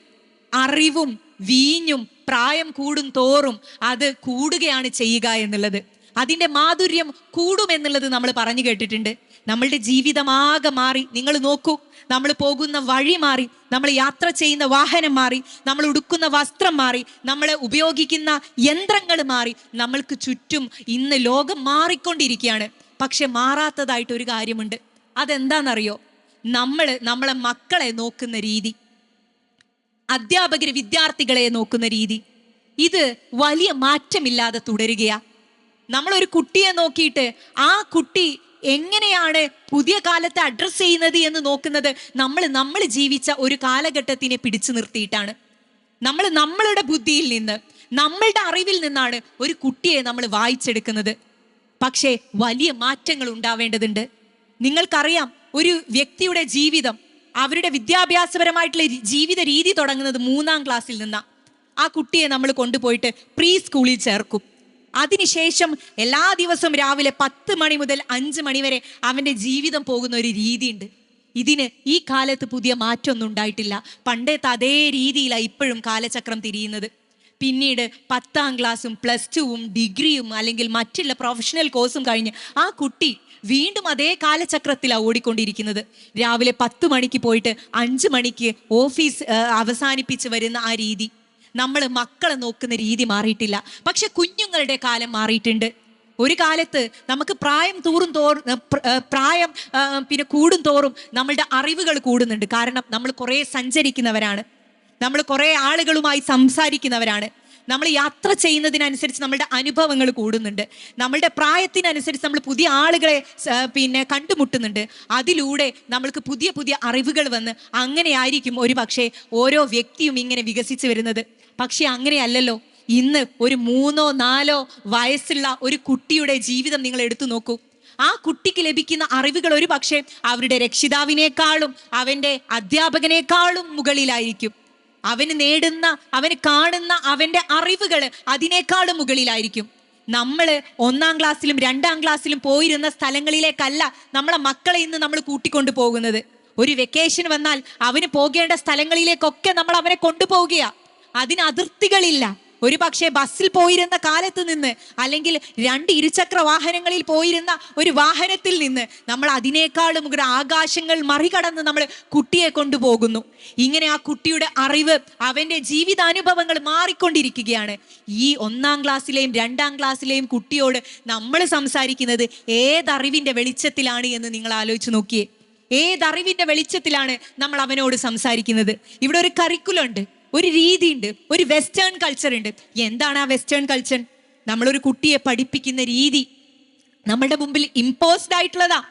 അറിവും വീഞ്ഞും പ്രായം കൂടും തോറും അത് കൂടുകയാണ് ചെയ്യുക എന്നുള്ളത്. അതിന്റെ മാധുര്യം കൂടുമെന്നുള്ളത് നമ്മൾ പറഞ്ഞു കേട്ടിട്ടുണ്ട്. നമ്മളുടെ ജീവിതമാകെ മാറി. നിങ്ങൾ നോക്കൂ നമ്മൾ പോകുന്ന വഴി മാറി നമ്മൾ യാത്ര ചെയ്യുന്ന വാഹനം മാറി നമ്മൾ ഉടുക്കുന്ന വസ്ത്രം മാറി നമ്മൾ ഉപയോഗിക്കുന്ന യന്ത്രങ്ങൾ മാറി നമ്മൾക്ക് ചുറ്റും ഇന്ന് ലോകം മാറിക്കൊണ്ടിരിക്കുകയാണ്. പക്ഷെ മാറാത്തതായിട്ട് ഒരു കാര്യമുണ്ട്. അതെന്താണെന്നറിയോ? നമ്മൾ നമ്മളെ മക്കളെ നോക്കുന്ന രീതി. അധ്യാപകർ വിദ്യാർത്ഥികളെ നോക്കുന്ന രീതി. ഇത് വലിയ മാറ്റമില്ലാതെ തുടരുകയാ. നമ്മളൊരു കുട്ടിയെ നോക്കിയിട്ട് ആ കുട്ടി എങ്ങനെയാണ് പുതിയ കാലത്തെ അഡ്രസ്സ് ചെയ്യുന്നത് എന്ന് നോക്കുന്നത്? നമ്മൾ നമ്മൾ ജീവിച്ച ഒരു കാലഘട്ടത്തിനെ പിടിച്ചു നിർത്തിയിട്ടാണ്. നമ്മൾ നമ്മളുടെ ബുദ്ധിയിൽ നിന്ന് നമ്മളുടെ അറിവിൽ നിന്നാണ് ഒരു കുട്ടിയെ നമ്മൾ വായിച്ചെടുക്കുന്നത്. പക്ഷേ വലിയ മാറ്റങ്ങൾ ഉണ്ടാവേണ്ടതുണ്ട്. നിങ്ങൾക്കറിയാം ഒരു വ്യക്തിയുടെ ജീവിതം അവരുടെ വിദ്യാഭ്യാസപരമായിട്ടുള്ള ജീവിത രീതി തുടങ്ങുന്നത് മൂന്നാം ക്ലാസ്സിൽ നിന്നാണ് ആ കുട്ടിയെ നമ്മൾ കൊണ്ടുപോയിട്ട് പ്രീ സ്കൂളിൽ ചേർക്കും. അതിനുശേഷം എല്ലാ ദിവസവും രാവിലെ പത്ത് മണി മുതൽ അഞ്ച് മണി വരെ അവന്റെ ജീവിതം പോകുന്ന ഒരു രീതിയുണ്ട്. ഇതിന് ഈ കാലത്ത് പുതിയ മാറ്റമൊന്നും ഉണ്ടായിട്ടില്ല. പണ്ടത്തെ അതേ രീതിയിലാണ് ഇപ്പോഴും കാലചക്രം തിരിയുന്നത്. പിന്നീട് പത്താം ക്ലാസ്സും പ്ലസ് ടുവും ഡിഗ്രിയും അല്ലെങ്കിൽ മറ്റുള്ള പ്രൊഫഷണൽ കോഴ്സും കഴിഞ്ഞ് ആ കുട്ടി വീണ്ടും അതേ കാലചക്രത്തിലാണ് ഓടിക്കൊണ്ടിരിക്കുന്നത്. രാവിലെ പത്ത് മണിക്ക് പോയിട്ട് അഞ്ച് മണിക്ക് ഓഫീസ് അവസാനിപ്പിച്ച് വരുന്ന ആ രീതി. നമ്മൾ മക്കളെ നോക്കുന്ന രീതി മാറിയിട്ടില്ല. പക്ഷെ കുഞ്ഞുങ്ങളുടെ കാലം മാറിയിട്ടുണ്ട്. ഒരു കാലത്ത് നമുക്ക് പ്രായം തൂറും തോർ പ്രായം പിന്നെ കൂടും തോറും നമ്മളുടെ അറിവുകൾ കൂടുന്നുണ്ട്. കാരണം നമ്മൾ കുറേ സഞ്ചരിക്കുന്നവരാണ്. നമ്മൾ കുറേ ആളുകളുമായി സംസാരിക്കുന്നവരാണ്. നമ്മൾ യാത്ര ചെയ്യുന്നതിനനുസരിച്ച് നമ്മളുടെ അനുഭവങ്ങൾ കൂടുന്നുണ്ട്. നമ്മളുടെ പ്രായത്തിനനുസരിച്ച് നമ്മൾ പുതിയ ആളുകളെ പിന്നെ കണ്ടുമുട്ടുന്നുണ്ട്. അതിലൂടെ നമ്മൾക്ക് പുതിയ പുതിയ അറിവുകൾ വന്ന് അങ്ങനെയായിരിക്കും ഒരു പക്ഷേ ഓരോ വ്യക്തിയും ഇങ്ങനെ വികസിച്ച് വരുന്നത്. പക്ഷെ അങ്ങനെയല്ലല്ലോ. ഇന്ന് ഒരു മൂന്നോ നാലോ വയസ്സുള്ള ഒരു കുട്ടിയുടെ ജീവിതം നിങ്ങൾ എടുത്തു നോക്കൂ. ആ കുട്ടിക്ക് ലഭിക്കുന്ന അറിവുകൾ ഒരു പക്ഷേ അവരുടെ രക്ഷിതാവിനേക്കാളും അവന്റെ അധ്യാപകനേക്കാളും മുകളിലായിരിക്കും. അവന് നേടുന്ന അവന് കാണുന്ന അവന്റെ അറിവുകൾ അതിനേക്കാളും മുകളിലായിരിക്കും. നമ്മൾ ഒന്നാം ക്ലാസ്സിലും രണ്ടാം ക്ലാസ്സിലും പോയിരുന്ന സ്ഥലങ്ങളിലേക്കല്ല നമ്മളെ മക്കളെ ഇന്ന് നമ്മൾ കൂട്ടിക്കൊണ്ടു പോകുന്നത്. ഒരു വെക്കേഷൻ വന്നാൽ അവന് പോകേണ്ട സ്ഥലങ്ങളിലേക്കൊക്കെ നമ്മൾ അവനെ കൊണ്ടുപോവുകയാ. അതിന് അതിർത്തികളില്ല ഒരു പക്ഷേ ബസ്സിൽ പോയിരുന്ന കാലത്ത് നിന്ന് അല്ലെങ്കിൽ രണ്ട് ഇരുചക്ര വാഹനങ്ങളിൽ പോയിരുന്ന ഒരു വാഹനത്തിൽ നിന്ന് നമ്മൾ അതിനേക്കാളും ഒരു ആകാശങ്ങൾ മറികടന്ന് നമ്മൾ കുട്ടിയെ കൊണ്ടുപോകുന്നു. ഇങ്ങനെ ആ കുട്ടിയുടെ അറിവ് അവന്റെ ജീവിതാനുഭവങ്ങൾ മാറിക്കൊണ്ടിരിക്കുകയാണ്. ഈ ഒന്നാം ക്ലാസ്സിലെയും രണ്ടാം ക്ലാസ്സിലെയും കുട്ടിയോട് നമ്മൾ സംസാരിക്കുന്നത് ഏതറിവിന്റെ വെളിച്ചത്തിലാണ് എന്ന് നിങ്ങൾ ആലോചിച്ച് നോക്കിയേ. ഏതറിവിന്റെ വെളിച്ചത്തിലാണ് നമ്മൾ അവനോട് സംസാരിക്കുന്നത്. ഇവിടെ ഒരു കറിക്കുലുണ്ട് ഒരു രീതിയുണ്ട് ഒരു വെസ്റ്റേൺ കൾച്ചർ ഉണ്ട്. എന്താണ് ആ വെസ്റ്റേൺ കൾച്ചർ നമ്മളൊരു കുട്ടിയെ പഠിപ്പിക്കുന്ന രീതി. നമ്മളുടെ മുമ്പിൽ ഇമ്പോസ്ഡ് ആയിട്ടുള്ളതാ.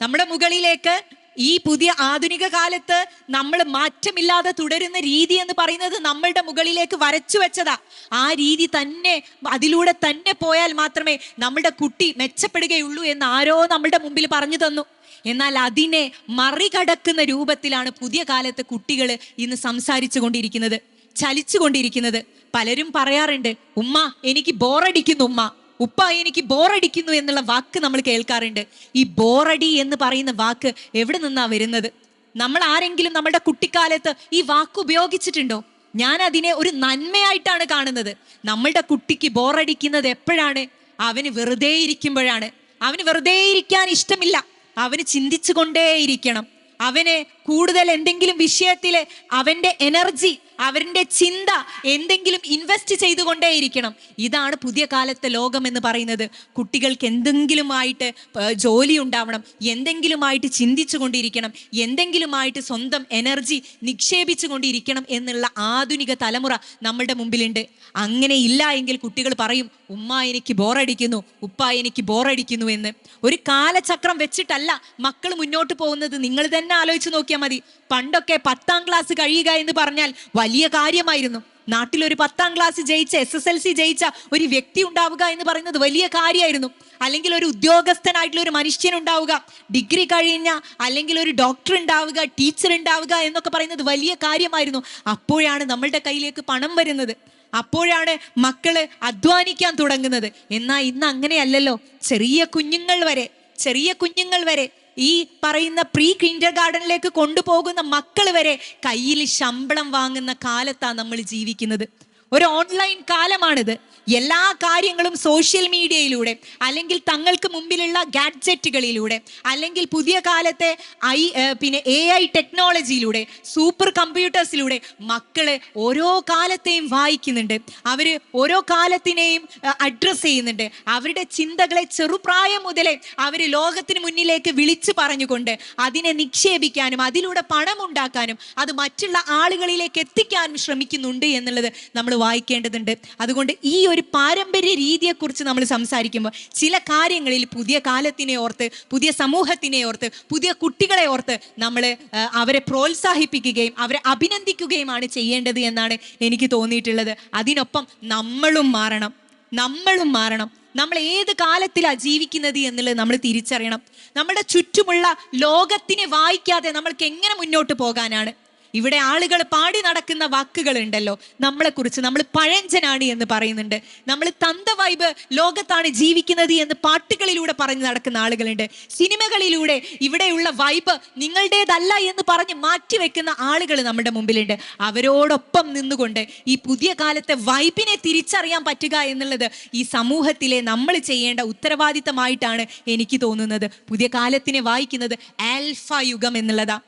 നമ്മുടെ മുകളിലേക്ക് ഈ പുതിയ ആധുനിക കാലത്ത് നമ്മൾ മാറ്റമില്ലാതെ തുടരുന്ന രീതി എന്ന് പറയുന്നത് നമ്മളുടെ മുകളിലേക്ക് വരച്ചു വെച്ചതാ. ആ രീതി തന്നെ അതിലൂടെ തന്നെ പോയാൽ മാത്രമേ നമ്മുടെ കുട്ടി മെച്ചപ്പെടുകയുള്ളൂ എന്ന് ആരോ നമ്മളുടെ മുമ്പിൽ പറഞ്ഞു തന്നു. എന്നാൽ അതിനെ മറികടക്കുന്ന രൂപത്തിലാണ് പുതിയ കാലത്ത് കുട്ടികൾ ഇന്ന് സംസാരിച്ചു കൊണ്ടിരിക്കുന്നത് ചലിച്ചു കൊണ്ടിരിക്കുന്നത്. പലരും പറയാറുണ്ട് ഉമ്മ എനിക്ക് ബോറടിക്കുന്നു ഉമ്മ. ഉപ്പ എനിക്ക് ബോറടിക്കുന്നു എന്നുള്ള വാക്ക് നമ്മൾ കേൾക്കാറുണ്ട്. ഈ ബോറടി എന്ന് പറയുന്ന വാക്ക് എവിടെ നിന്നാ വരുന്നത്? നമ്മൾ ആരെങ്കിലും നമ്മുടെ കുട്ടിക്കാലത്ത് ഈ വാക്ക് ഉപയോഗിച്ചിട്ടുണ്ടോ? ഞാൻ അതിനെ ഒരു നന്മയായിട്ടാണ് കാണുന്നത്. നമ്മളുടെ കുട്ടിക്ക് ബോറടിക്കുന്നത് എപ്പോഴാണ്? അവന് വെറുതെ ഇരിക്കുമ്പോഴാണ് അവന് വെറുതെ ഇരിക്കാൻ ഇഷ്ടമില്ല. അവന് ചിന്തിച്ചുകൊണ്ടേയിരിക്കണം. അവന് കൂടുതൽ എന്തെങ്കിലും വിഷയത്തിൽ അവന്റെ എനർജി അവരുടെ ചിന്ത എന്തെങ്കിലും ഇൻവെസ്റ്റ് ചെയ്തുകൊണ്ടേയിരിക്കണം. ഇതാണ് പുതിയ കാലത്തെ ലോകം എന്ന് പറയുന്നത്. കുട്ടികൾക്ക് എന്തെങ്കിലുമായിട്ട് ജോലി ഉണ്ടാവണം. എന്തെങ്കിലുമായിട്ട് ചിന്തിച്ചു കൊണ്ടിരിക്കണം എന്തെങ്കിലുമായിട്ട് സ്വന്തം എനർജി നിക്ഷേപിച്ചു കൊണ്ടിരിക്കണം എന്നുള്ള ആധുനിക തലമുറ നമ്മളുടെ മുമ്പിലുണ്ട്. അങ്ങനെ ഇല്ല എങ്കിൽ കുട്ടികൾ പറയും ഉമ്മ എനിക്ക് ബോറടിക്കുന്നു ഉപ്പ എനിക്ക് ബോറടിക്കുന്നു എന്ന്. ഒരു കാലചക്രം വെച്ചിട്ടല്ല മക്കൾ മുന്നോട്ട് പോകുന്നത്. നിങ്ങൾ തന്നെ ആലോചിച്ച് നോക്കിയാൽ മതി. പണ്ടൊക്കെ പത്താം ക്ലാസ് കഴിയുക എന്ന് പറഞ്ഞാൽ വലിയ കാര്യമായിരുന്നു. നാട്ടിൽ ഒരു പത്താം ക്ലാസ് ജയിച്ച എസ് എസ് എൽ സി ജയിച്ച ഒരു വ്യക്തി ഉണ്ടാവുക എന്ന് പറയുന്നത് വലിയ കാര്യമായിരുന്നു. അല്ലെങ്കിൽ ഒരു ഉദ്യോഗസ്ഥനായിട്ടുള്ള ഒരു മനുഷ്യൻ ഉണ്ടാവുക ഡിഗ്രി കഴിഞ്ഞ അല്ലെങ്കിൽ ഒരു ഡോക്ടർ ഉണ്ടാവുക ടീച്ചർ ഉണ്ടാവുക എന്നൊക്കെ പറയുന്നത് വലിയ കാര്യമായിരുന്നു. അപ്പോഴാണ് നമ്മളുടെ കയ്യിലേക്ക് പണം വരുന്നത്. അപ്പോഴാണ് മക്കൾ അധ്വാനിക്കാൻ തുടങ്ങുന്നത്. എന്നാൽ ഇന്ന് അങ്ങനെയല്ലല്ലോ. ചെറിയ കുഞ്ഞുങ്ങൾ വരെ ചെറിയ കുഞ്ഞുങ്ങൾ വരെ ഈ പറയുന്ന പ്രീ കിൻഡർ ഗാർഡനിലേക്ക് കൊണ്ടുപോകുന്ന മക്കൾ വരെ കയ്യിൽ ശമ്പളം വാങ്ങുന്ന കാലത്താണ് നമ്മൾ ജീവിക്കുന്നത്. ഒരു ഓൺലൈൻ കാലമാണിത്. എല്ലാ കാര്യങ്ങളും സോഷ്യൽ മീഡിയയിലൂടെ അല്ലെങ്കിൽ തങ്ങൾക്ക് മുമ്പിലുള്ള ഗാഡ്ജറ്റുകളിലൂടെ അല്ലെങ്കിൽ പുതിയ കാലത്തെ ഐ പിന്നെ എ ഐ ടെക്നോളജിയിലൂടെ സൂപ്പർ കമ്പ്യൂട്ടേഴ്സിലൂടെ മക്കൾ ഓരോ കാലത്തെയും വായിക്കുന്നുണ്ട്. അവർ ഓരോ കാലത്തിനെയും അഡ്രസ്സ് ചെയ്യുന്നുണ്ട്. അവരുടെ ചിന്തകളെ ചെറുപ്രായം മുതലേ അവർ ലോകത്തിന് മുന്നിലേക്ക് വിളിച്ചു പറഞ്ഞുകൊണ്ട് അതിനെ നിക്ഷേപിക്കാനും അതിലൂടെ പണം ഉണ്ടാക്കാനും അത് മറ്റുള്ള ആളുകളിലേക്ക് എത്തിക്കാനും ശ്രമിക്കുന്നുണ്ട് എന്നുള്ളത് നമ്മൾ വായിക്കേണ്ടതുണ്ട്. അതുകൊണ്ട് ഈ ഒരു പാരമ്പര്യ രീതിയെക്കുറിച്ച് നമ്മൾ സംസാരിക്കുമ്പോൾ ചില കാര്യങ്ങളിൽ പുതിയ കാലത്തിനെ ഓർത്ത് പുതിയ സമൂഹത്തിനെ ഓർത്ത് പുതിയ കുട്ടികളെ ഓർത്ത് നമ്മൾ അവരെ പ്രോത്സാഹിപ്പിക്കുകയും അവരെ അഭിനന്ദിക്കുകയുമാണ് ചെയ്യേണ്ടത് എന്നാണ് എനിക്ക് തോന്നിയിട്ടുള്ളത്. അതിനൊപ്പം നമ്മളും മാറണം. നമ്മളും മാറണം. നമ്മൾ ഏത് കാലത്തിലാണ് ജീവിക്കുന്നത് എന്നുള്ളത് നമ്മൾ തിരിച്ചറിയണം. നമ്മുടെ ചുറ്റുമുള്ള ലോകത്തിനെ വായിക്കാതെ നമ്മൾക്ക് എങ്ങനെ മുന്നോട്ട് പോകാനാണ് ഇവിടെ ആളുകൾ പാടി നടക്കുന്ന വാക്കുകൾ ഉണ്ടല്ലോ നമ്മളെ കുറിച്ച് നമ്മൾ പഴഞ്ചനാണ് എന്ന് പറയുന്നുണ്ട്. നമ്മൾ തന്ത വൈബ് ലോകത്താണ് ജീവിക്കുന്നത് എന്ന് പാട്ടുകളിലൂടെ പറഞ്ഞു നടക്കുന്ന ആളുകളുണ്ട്. സിനിമകളിലൂടെ ഇവിടെയുള്ള വൈബ് നിങ്ങളുടേതല്ല എന്ന് പറഞ്ഞ് മാറ്റിവെക്കുന്ന ആളുകൾ നമ്മുടെ മുമ്പിലുണ്ട്. അവരോടൊപ്പം നിന്നുകൊണ്ട് ഈ പുതിയ കാലത്തെ വൈബിനെ തിരിച്ചറിയാൻ പറ്റുക എന്നുള്ളത് ഈ സമൂഹത്തിലെ നമ്മൾ ചെയ്യേണ്ട ഉത്തരവാദിത്തമായിട്ടാണ് എനിക്ക് തോന്നുന്നത്. പുതിയ കാലത്തിനെ വായിക്കുന്നത് ആൽഫ യുഗം എന്നുള്ളതാ.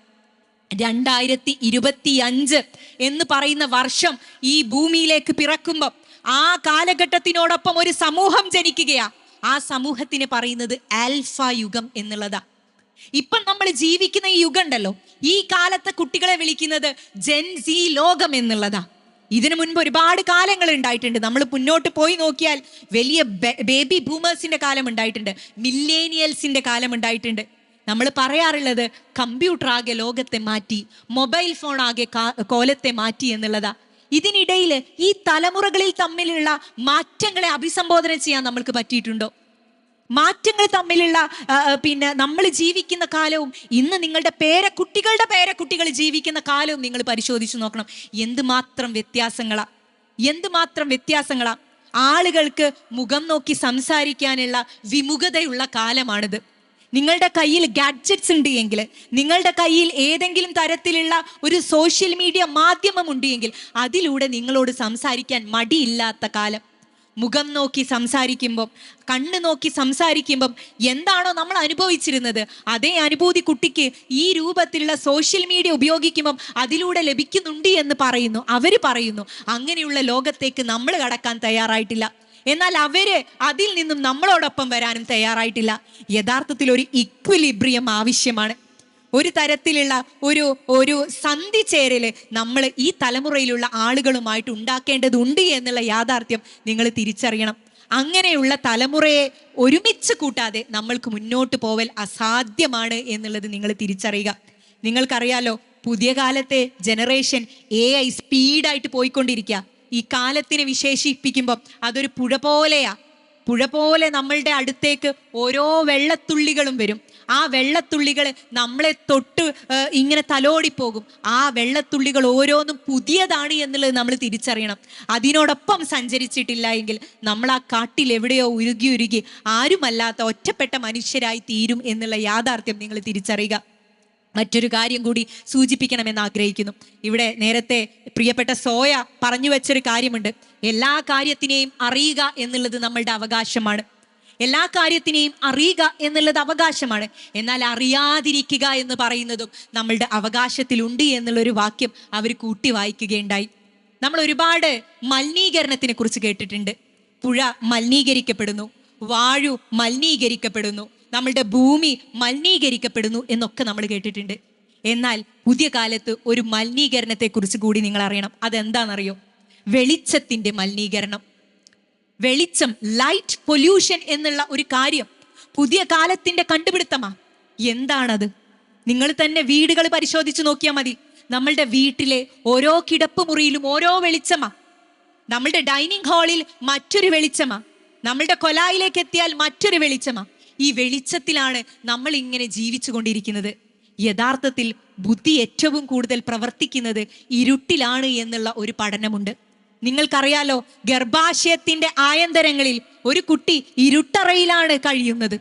രണ്ടായിരത്തി ഇരുപത്തി അഞ്ച് എന്ന് പറയുന്ന വർഷം ഈ ഭൂമിയിലേക്ക് പിറക്കുമ്പോൾ ആ കാലഘട്ടത്തിനോടൊപ്പം ഒരു സമൂഹം ജനിക്കുകയാ. ആ സമൂഹത്തിന് പറയുന്നത് ആൽഫ യുഗം എന്നുള്ളതാ. ഇപ്പം നമ്മൾ ജീവിക്കുന്ന ഈ യുഗം ഉണ്ടല്ലോ. ഈ കാലത്തെ കുട്ടികളെ വിളിക്കുന്നത് ജെൻസി ലോകം എന്നുള്ളതാ. ഇതിനു മുൻപ് ഒരുപാട് കാലങ്ങൾ ഉണ്ടായിട്ടുണ്ട്. നമ്മൾ മുന്നോട്ട് പോയി നോക്കിയാൽ വലിയ ബേബി ബൂമേഴ്സിന്റെ കാലം ഉണ്ടായിട്ടുണ്ട്. മില്ലേനിയൽസിന്റെ കാലം ഉണ്ടായിട്ടുണ്ട്. നമ്മൾ പറയാറുള്ളത് കമ്പ്യൂട്ടർ ആകെ ലോകത്തെ മാറ്റി മൊബൈൽ ഫോൺ ആകെ കോലത്തെ മാറ്റി എന്നുള്ളതാ. ഇതിനിടയിൽ ഈ തലമുറകളിൽ തമ്മിലുള്ള മാറ്റങ്ങളെ അഭിസംബോധന ചെയ്യാൻ നമ്മൾക്ക് പറ്റിയിട്ടുണ്ടോ? മാറ്റങ്ങൾ തമ്മിലുള്ള പിന്നെ നമ്മൾ ജീവിക്കുന്ന കാലവും ഇന്ന് നിങ്ങളുടെ പേരക്കുട്ടികളുടെ പേരക്കുട്ടികൾ ജീവിക്കുന്ന കാലവും നിങ്ങൾ പരിശോധിച്ചു നോക്കണം. എന്തുമാത്രം വ്യത്യാസങ്ങളാ? എന്തുമാത്രം വ്യത്യാസങ്ങളാ? ആളുകൾക്ക് മുഖം നോക്കി സംസാരിക്കാനുള്ള വിമുഖതയുള്ള കാലമാണിത്. നിങ്ങളുടെ കയ്യിൽ ഗാഡ്ജറ്റ്സ് ഉണ്ട് എങ്കിൽ നിങ്ങളുടെ കയ്യിൽ ഏതെങ്കിലും തരത്തിലുള്ള ഒരു സോഷ്യൽ മീഡിയ മാധ്യമം ഉണ്ട് എങ്കിൽ അതിലൂടെ നിങ്ങളോട് സംസാരിക്കാൻ മടിയില്ലാത്ത കാലം. മുഖം നോക്കി സംസാരിക്കുമ്പം കണ്ണ് നോക്കി സംസാരിക്കുമ്പം എന്താണോ നമ്മൾ അനുഭവിച്ചിരുന്നത് അതേ അനുഭൂതി കുട്ടിക്ക് ഈ രൂപത്തിലുള്ള സോഷ്യൽ മീഡിയ ഉപയോഗിക്കുമ്പം അതിലൂടെ ലഭിക്കുന്നുണ്ട് എന്ന് പറയുന്നു. അവർ പറയുന്നു അങ്ങനെയുള്ള ലോകത്തേക്ക് നമ്മൾ കടക്കാൻ തയ്യാറായിട്ടില്ല. എന്നാൽ അവർ അതിൽ നിന്നും നമ്മളോടൊപ്പം വരാനും തയ്യാറായിട്ടില്ല. യഥാർത്ഥത്തിൽ ഒരു ഇക്വിലിബ്രിയം ആവശ്യമാണ്. ഒരു തരത്തിലുള്ള ഒരു ഒരു സന്ധി ചേരൽ നമ്മൾ ഈ തലമുറയിലുള്ള ആളുകളുമായിട്ട് ഉണ്ടാക്കേണ്ടതുണ്ട് എന്നുള്ള യാഥാർത്ഥ്യം നിങ്ങൾ തിരിച്ചറിയണം. അങ്ങനെയുള്ള തലമുറയെ ഒരുമിച്ച് കൂട്ടാതെ നമ്മൾക്ക് മുന്നോട്ട് പോവൽ അസാധ്യമാണ് എന്നുള്ളത് നിങ്ങൾ തിരിച്ചറിയുക. നിങ്ങൾക്കറിയാലോ പുതിയ കാലത്തെ ജനറേഷൻ എ ഐ സ്പീഡായിട്ട് പോയിക്കൊണ്ടിരിക്കുക ഈ കാലത്തിനെ വിശേഷിപ്പിക്കുമ്പോൾ അതൊരു പുഴ പോലെയാ. പുഴ പോലെ നമ്മളുടെ അടുത്തേക്ക് ഓരോ വെള്ളത്തുള്ളികളും വരും. ആ വെള്ളത്തുള്ളികൾ നമ്മളെ തൊട്ട് ഇങ്ങനെ തലോടിപ്പോകും. ആ വെള്ളത്തുള്ളികൾ ഓരോന്നും പുതിയതാണ് എന്നുള്ളത് നമ്മൾ തിരിച്ചറിയണം. അതിനോടൊപ്പം സഞ്ചരിച്ചിട്ടില്ല എങ്കിൽ നമ്മൾ ആ കാട്ടിൽ എവിടെയോ ഉരുകി ഉരുകി ആരുമല്ലാത്ത ഒറ്റപ്പെട്ട മനുഷ്യരായി തീരും എന്നുള്ള യാഥാർത്ഥ്യം നിങ്ങൾ തിരിച്ചറിയുക. മറ്റൊരു കാര്യം കൂടി സൂചിപ്പിക്കണമെന്ന് ആഗ്രഹിക്കുന്നു. ഇവിടെ നേരത്തെ പ്രിയപ്പെട്ട സോയ പറഞ്ഞു വെച്ചൊരു കാര്യമുണ്ട്. എല്ലാ കാര്യത്തിനെയും അറിയുക എന്നുള്ളത് നമ്മളുടെ അവകാശമാണ്. എല്ലാ കാര്യത്തിനെയും അറിയുക എന്നുള്ളത് അവകാശമാണ്. എന്നാൽ അറിയാതിരിക്കുക എന്ന് പറയുന്നതും നമ്മളുടെ അവകാശത്തിലുണ്ട് എന്നുള്ളൊരു വാക്യം അവർ കൂട്ടി വായിക്കുകയുണ്ടായി. നമ്മൾ ഒരുപാട് മലിനീകരണത്തിനെ കുറിച്ച് കേട്ടിട്ടുണ്ട്. പുഴ മലിനീകരിക്കപ്പെടുന്നു. വാഴു മലിനീകരിക്കപ്പെടുന്നു. നമ്മളുടെ ഭൂമി മലിനീകരിക്കപ്പെടുന്നു എന്നൊക്കെ നമ്മൾ കേട്ടിട്ടുണ്ട്. എന്നാൽ പുതിയ കാലത്ത് ഒരു മലിനീകരണത്തെ കുറിച്ച് കൂടി നിങ്ങൾ അറിയണം. അതെന്താണെന്നറിയോ? വെളിച്ചത്തിന്റെ മലിനീകരണം. വെളിച്ചം ലൈറ്റ് പൊല്യൂഷൻ എന്നുള്ള ഒരു കാര്യം പുതിയ കാലത്തിന്റെ കണ്ടുപിടുത്തമാ. എന്താണത്? നിങ്ങൾ തന്നെ വീടുകൾ പരിശോധിച്ച് നോക്കിയാൽ മതി. നമ്മളുടെ വീട്ടിലെ ഓരോ കിടപ്പ് മുറിയിലും ഓരോ വെളിച്ചമാ. നമ്മളുടെ ഡൈനിങ് ഹാളിൽ മറ്റൊരു വെളിച്ചമാ. നമ്മളുടെ കൊലായിലേക്ക് എത്തിയാൽ മറ്റൊരു വെളിച്ചമാ. ഈ വെളിച്ചത്തിലാണ് നമ്മൾ ഇങ്ങനെ ജീവിച്ചു കൊണ്ടിരിക്കുന്നത് യഥാർത്ഥത്തിൽ ബുദ്ധി ഏറ്റവും കൂടുതൽ പ്രവർത്തിക്കുന്നത് ഇരുട്ടിലാണ് എന്നുള്ള ഒരു പഠനമുണ്ട്. നിങ്ങൾക്കറിയാലോ ഗർഭാശയത്തിന്റെ ആയന്തരങ്ങളിൽ ഒരു കുട്ടി ഇരുട്ടറയിലാണ് കഴിയുന്നത്.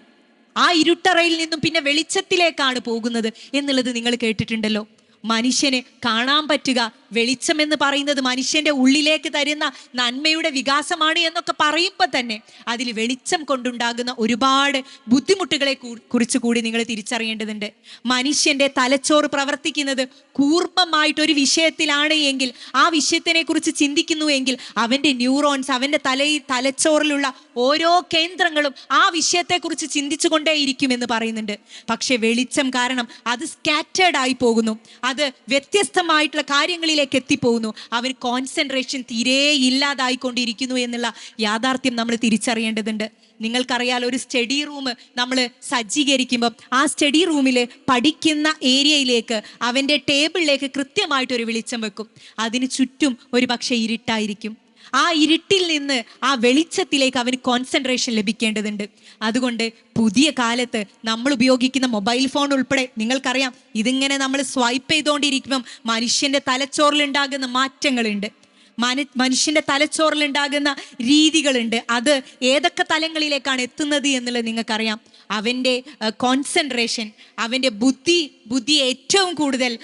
ആ ഇരുട്ടറയിൽ നിന്നും പിന്നെ വെളിച്ചത്തിലേക്കാണ് പോകുന്നത് എന്നുള്ളത് നിങ്ങൾ കേട്ടിട്ടുണ്ടല്ലോ. മനുഷ്യന് കാണാൻ പറ്റുക വെളിച്ചം എന്ന് പറയുന്നത് മനുഷ്യന്റെ ഉള്ളിലേക്ക് തരുന്ന നന്മയുടെ വികാസമാണ് എന്നൊക്കെ പറയുമ്പോൾ തന്നെ അതിൽ വെളിച്ചം കൊണ്ടുണ്ടാകുന്ന ഒരുപാട് ബുദ്ധിമുട്ടുകളെ കുറിച്ച് കൂടി നിങ്ങൾ തിരിച്ചറിയേണ്ടതുണ്ട്. മനുഷ്യന്റെ തലച്ചോറ് പ്രവർത്തിക്കുന്നത് കൂർമ്മമായിട്ട് ഒരു വിഷയത്തിലാണ് എങ്കിൽ ആ വിഷയത്തിനെ കുറിച്ച് ചിന്തിക്കുന്നു എങ്കിൽ അവന്റെ ന്യൂറോൺസ് അവന്റെ തലയിൽ തലച്ചോറിലുള്ള ഓരോ കേന്ദ്രങ്ങളും ആ വിഷയത്തെക്കുറിച്ച് ചിന്തിച്ചുകൊണ്ടേയിരിക്കും എന്ന് പറയുന്നുണ്ട്. പക്ഷെ വെളിച്ചം കാരണം അത് സ്കാറ്റേഡ് ആയി പോകുന്നു. അത് വ്യത്യസ്തമായിട്ടുള്ള കാര്യങ്ങളിലേക്ക് എത്തിപ്പോകുന്നു. അവർ കോൺസെൻട്രേഷൻ തീരെ ഇല്ലാതായിക്കൊണ്ടിരിക്കുന്നു എന്നുള്ള യാഥാർത്ഥ്യം നമ്മൾ തിരിച്ചറിയേണ്ടതുണ്ട്. നിങ്ങൾക്കറിയാലോ ഒരു സ്റ്റഡി റൂം നമ്മൾ സജ്ജീകരിക്കുമ്പോൾ ആ സ്റ്റഡി റൂമിൽ പഠിക്കുന്ന ഏരിയയിലേക്ക് അവന്റെ ടേബിളിലേക്ക് കൃത്യമായിട്ടൊരു വെളിച്ചം വെക്കും. അതിന് ചുറ്റും ഒരു പക്ഷേ ഇരുട്ടായിരിക്കും. ആ ഇരുട്ടിൽ നിന്ന് ആ വെളിച്ചത്തിലേക്ക് അവന് കോൺസെൻട്രേഷൻ ലഭിക്കേണ്ടതുണ്ട്. അതുകൊണ്ട് പുതിയ കാലത്ത് നമ്മൾ ഉപയോഗിക്കുന്ന മൊബൈൽ ഫോൺ ഉൾപ്പെടെ നിങ്ങൾക്കറിയാം ഇതിങ്ങനെ നമ്മൾ സ്വൈപ്പ് ചെയ്തുകൊണ്ടിരിക്കുമ്പം മനുഷ്യന്റെ തലച്ചോറിലുണ്ടാകുന്ന മാറ്റങ്ങളുണ്ട്. മനു മനുഷ്യന്റെ തലച്ചോറിലുണ്ടാകുന്ന രീതികളുണ്ട്. അത് ഏതൊക്കെ തലങ്ങളിലേക്കാണ് എത്തുന്നത് എന്നുള്ളത് നിങ്ങൾക്കറിയാം. അവന്റെ കോൺസെൻട്രേഷൻ അവന്റെ ബുദ്ധി ബുദ്ധി ഏറ്റവും കൂടുതൽ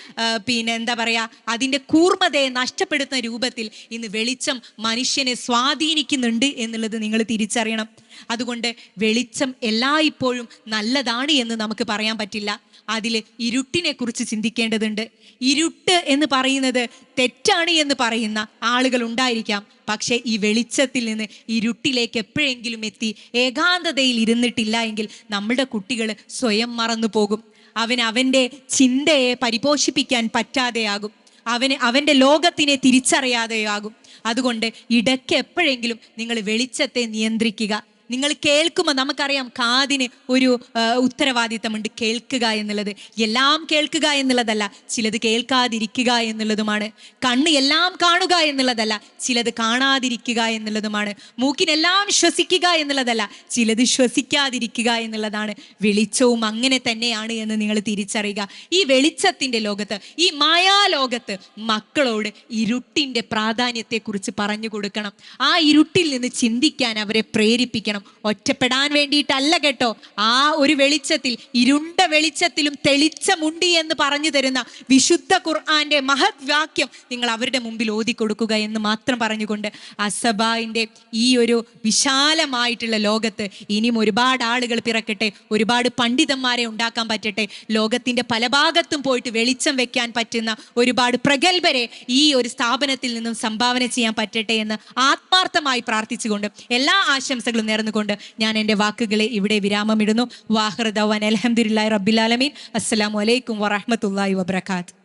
പിന്നെ എന്താ പറയുക അതിന്റെ കൂർമ്മതയെ നഷ്ടപ്പെടുത്തുന്ന രൂപത്തിൽ ഇന്ന് വെളിച്ചം മനുഷ്യനെ സ്വാധീനിക്കുന്നുണ്ട് എന്നുള്ളത് നിങ്ങൾ തിരിച്ചറിയണം. അതുകൊണ്ട് വെളിച്ചം എല്ലായ്പ്പോഴും നല്ലതാണ് എന്ന് നമുക്ക് പറയാൻ പറ്റില്ല. അതിൽ ഇരുട്ടിനെ കുറിച്ച് ചിന്തിക്കേണ്ടതുണ്ട്. ഇരുട്ട് എന്ന് പറയുന്നത് തെറ്റാണ് എന്ന് പറയുന്ന ആളുകൾ ഉണ്ടായിരിക്കാം. പക്ഷേ ഈ വെളിച്ചത്തിൽ നിന്ന് ഇരുട്ടിലേക്ക് എപ്പോഴെങ്കിലും എത്തി ഏകാന്തതയിൽ ഇരുന്നിട്ടില്ല എങ്കിൽ നമ്മുടെ കുട്ടികൾ സ്വയം മറന്നു പോകും. അവൻ അവന്റെ ചിന്തയെ പരിപോഷിപ്പിക്കാൻ പറ്റാതെയാകും. അവന് അവന്റെ ലോകത്തിനെ തിരിച്ചറിയാതെയാകും. അതുകൊണ്ട് ഇടയ്ക്ക് എപ്പോഴെങ്കിലും നിങ്ങൾ വെളിച്ചത്തെ നിയന്ത്രിക്കുക. നിങ്ങൾ കേൾക്കുമ്പോൾ നമുക്കറിയാം കാതിന് ഒരു ഉത്തരവാദിത്തമുണ്ട് കേൾക്കുക എന്നുള്ളത്. എല്ലാം കേൾക്കുക എന്നുള്ളതല്ല ചിലത് കേൾക്കാതിരിക്കുക എന്നുള്ളതുമാണ്. കണ്ണ് എല്ലാം കാണുക എന്നുള്ളതല്ല ചിലത് കാണാതിരിക്കുക എന്നുള്ളതുമാണ്. മൂക്കിനെല്ലാം ശ്വസിക്കുക എന്നുള്ളതല്ല ചിലത് ശ്വസിക്കാതിരിക്കുക എന്നുള്ളതാണ്. വെളിച്ചവും അങ്ങനെ തന്നെയാണ് എന്ന് നിങ്ങൾ തിരിച്ചറിയുക. ഈ വെളിച്ചത്തിന്റെ ലോകത്ത് ഈ മായാലോകത്ത് മക്കളോട് ഇരുട്ടിന്റെ പ്രാധാന്യത്തെക്കുറിച്ച് പറഞ്ഞു കൊടുക്കണം. ആ ഇരുട്ടിൽ നിന്ന് ചിന്തിക്കാൻ അവരെ പ്രേരിപ്പിക്കണം. ഒറ്റപ്പെടാൻ വേണ്ടിയിട്ടല്ല കേട്ടോ. ആ ഒരു വെളിച്ചത്തിൽ ഇരുണ്ട വെളിച്ചത്തിലും തെളിച്ചമുണ്ടി എന്ന് പറഞ്ഞു തരുന്ന വിശുദ്ധ ഖുർആന്റെ മഹത് വാക്യം നിങ്ങൾ അവരുടെ മുമ്പിൽ ഓതി കൊടുക്കുക എന്ന് മാത്രം പറഞ്ഞുകൊണ്ട് അസബായിന്റെ ഈ ഒരു വിശാലമായിട്ടുള്ള ലോകത്ത് ഇനിയും ഒരുപാട് ആളുകൾ പിറക്കട്ടെ ഒരുപാട് പണ്ഡിതന്മാരെ ഉണ്ടാക്കാൻ പറ്റട്ടെ ലോകത്തിന്റെ പല ഭാഗത്തും പോയിട്ട് വെളിച്ചം വെക്കാൻ പറ്റുന്ന ഒരുപാട് പ്രഗത്ഭരെ ഈ ഒരു സ്ഥാപനത്തിൽ നിന്നും സംഭാവന ചെയ്യാൻ പറ്റട്ടെ എന്ന് ആത്മാർത്ഥമായി പ്രാർത്ഥിച്ചുകൊണ്ട് എല്ലാ ആശംസകളും നേർന്നുകൊണ്ട് ഞാൻ എന്റെ വാക്കുകളെ ഇവിടെ വിരാമമിടുന്നു. വാഹൃദവാൻ അലഹമുല്ലാ റബ്ബിലാലമീൻ അസ്സലാമു അലൈക്കും വറഹമത്തല്ലാഹി വബർക്കാത്ത്